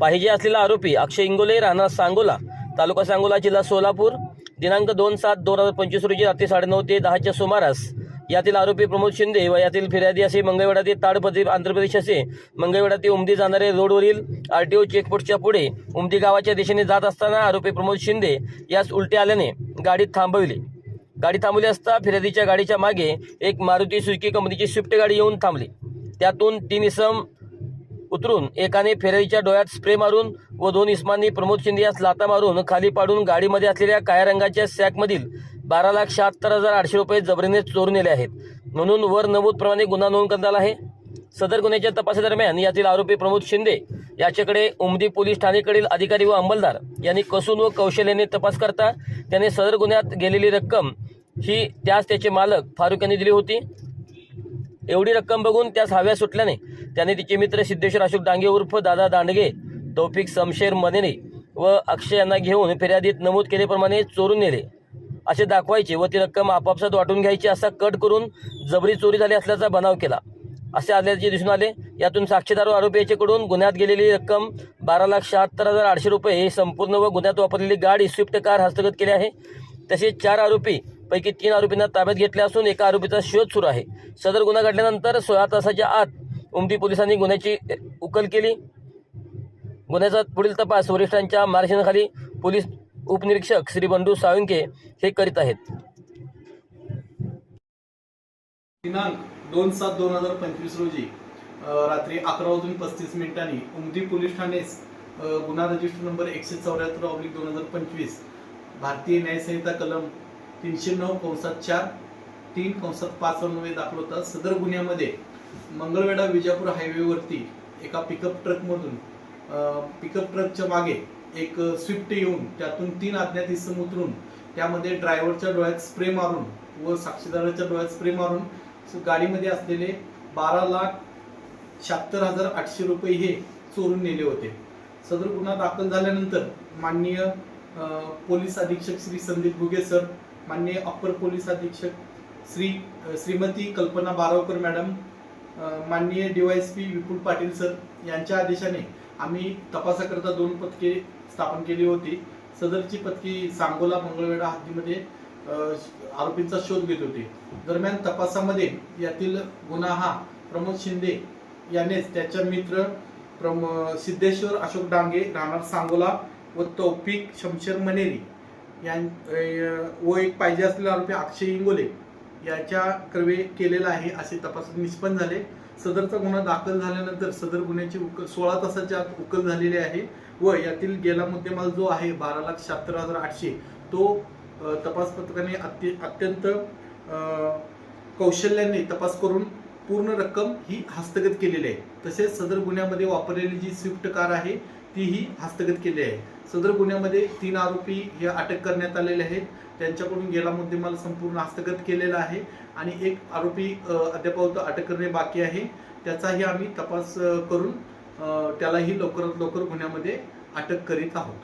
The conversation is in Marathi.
पाहिजे असलेला आरोपी अक्षय इंगोले राहणार सांगोला तालुका सांगोला जिल्हा सोलापूर दिनांक दोन सात दोन हजार पंचवीस रोजी रात्री साडेनऊ ते दहाच्या सुमारास यातील आरोपी प्रमोद शिंदे व यातील फिर्यादी असे मंगळवेढा ते ताडपत्री आंध्र प्रदेश असे मंगळवेढा ते उमदी जाणारे रोडवरील आरटीओ चेकपोस्टच्या पुढे उमदी गावाच्या दिशेने जात असताना आरोपी प्रमोद शिंदे यास उलटे आल्याने गाडीत थांबविली. गाडी थांबवली असता फिर्यादीच्या गाडीच्या मागे एक मारुती सुजुकी कंपनीची स्विफ्ट गाडी येऊन थांबली. त्यातून तीन इसम उतरून एकाने फिर्यादीच्या डोळ्यात स्प्रे मारून व दोन इस्मांनी प्रमोद शिंदे यास लाता मारून खाली पाडून गाडीमध्ये असलेल्या काळ्या रंगाच्या सॅकमधील बारा लाख शहात्तर हजार आठशे रुपये जबरीने चोरून नेले आहेत. म्हणून वर नमूदप्रमाणे गुन्हा नोंद करण्यात आला आहे. सदर गुन्ह्याच्या तपासादरम्यान यातील आरोपी प्रमोद शिंदे याच्याकडे उमदी पोलीस ठाणेकडील अधिकारी व अंमलदार यांनी कसून व कौशल्याने तपास करता त्याने सदर गुन्ह्यात गेलेली रक्कम ही त्यास त्याचे मालक फारुख यांनी दिली होती. एवढी रक्कम बघून त्यास हव्या सुटल्याने त्याने तिचे मित्र सिद्धेश्वर अशोक डांगे उर्फ दादा दांडगे तौफिक समशेर मनेने व अक्षय यांना घेऊन फिर्यादीत नमूद केल्याप्रमाणे चोरून नेले. असे दाखवायचे व ती रक्कम आपापसात वाटून घ्यायची असा कट करून जबरी चोरी झाली असल्याचा बनाव केला. असे आल्याचे दिसून आले. यातून साक्षीदार व आरोपी गुन्ह्यात गेलेली रक्कम बारा लाख शहात्तर हजार आठशे रुपये हे संपूर्ण व गुन्ह्यात वापरलेली गाडी स्विफ्ट कार हस्तगत केली आहे. तसेच चार आरोपी पैकी तीन आरोपींना ताब्यात घेतले असून एका आरोपीचा शोध सुरू आहे. सदर गुन्हा घडल्यानंतर सोळा तासाच्या आत उमदी पोलिसांनी गुन्ह्याची उकल केली. गुन्ह्याचा पुढील तपास वरिष्ठांच्या मार्गदर्शनाखाली पोलीस उपनिरीक्षक श्री बंडू साळुंके हे करीत आहेत. दिनांक दोन सात दोन हजार पंचवीस रोजी रात्री अकरा वाजून पस्तीस मिनिटांनी उमदी पोलीस ठाणे गुन्हा रजिस्टर नंबर एकशे चौऱ्याहत्तर ऑब्लिक दोन हजार पंचवीस भारतीय न्यायसंहिता कलम तीनशे नऊ कंसात चार तीन कंसात पाच अन्वये दाखल होता सदर गुन्ह्यामध्ये मंगळवेढा विजापूर हायवेवरती एका पिकअप ट्रकमधून पिकअप ट्रकच्या मागे एक स्विफ्ट येऊन त्यातून तीन अज्ञात इसम उतरून त्यामध्ये ड्रायव्हरच्या डोळ्यात स्प्रे मारून व साक्षीदाराच्या डोळ्यात स्प्रे मारून गाडीमध्ये असलेले बारा लाख शहात्तर हजार आठशे रुपये हे चोरून नेले होते. सदर गुन्हा दाखल झाल्यानंतर माननीय पोलीस अधीक्षक श्री संदीप भुगे सर माननीय अप्पर पोलीस अधीक्षक श्री श्रीमती कल्पना बारावकर मॅडम अ, माननीय डीवायएसपी विपुल पाटील सर यांच्या आदेशाने आम्ही तपासाकरता दोन पथके स्थापन केली होती. सदरची पथकी सांगोला मंगळवेढा हद्दीमध्ये आरोपींचा शोध घेत होते. दरम्यान तपासामध्ये यातील गुन्हा हा प्रमोद शिंदे यानेच त्याच्या मित्र प्रम सिद्धेश्वर अशोक डांगे राहणार सांगोला व तौफिक शमशेर मनेरी यां व एक पाहिजे असलेला आरोपी अक्षय इंगोले याच्या कर्वे केलेला आहे असे तपासात निष्पन्न झाले. सदरचा गुन्हा दाखल झाल्यानंतर सदर गुन्ह्याची उकल सोळा तासाच्या आत उकल झालेली आहे व यातील गेला मुद्देमाल जो आहे बारा लाख शहात्तर हजार आठशे तो तपास पथकाने अत्य अत्यंत कौशल्याने तपास करून पूर्ण रक्कम ही हस्तगत केलेली आहे. तसेच सदर गुन्ह्यामध्ये वापरलेली जी स्विफ्ट कार आहे तीही हस्तगत केली आहे. सदर गुन्ह्यामध्ये तीन आरोपी हे अटक करण्यात आलेले आहेत. त्यांच्याकडून गेला मुद्देमाल संपूर्ण हस्तगत केलेला आहे आणि एक आरोपी अ, अद्याप अटक करणे बाकी आहे. त्याचाही आम्ही तपास करून त्यालाही लवकरात लवकर गुन्ह्यामध्ये अटक करीत आहोत.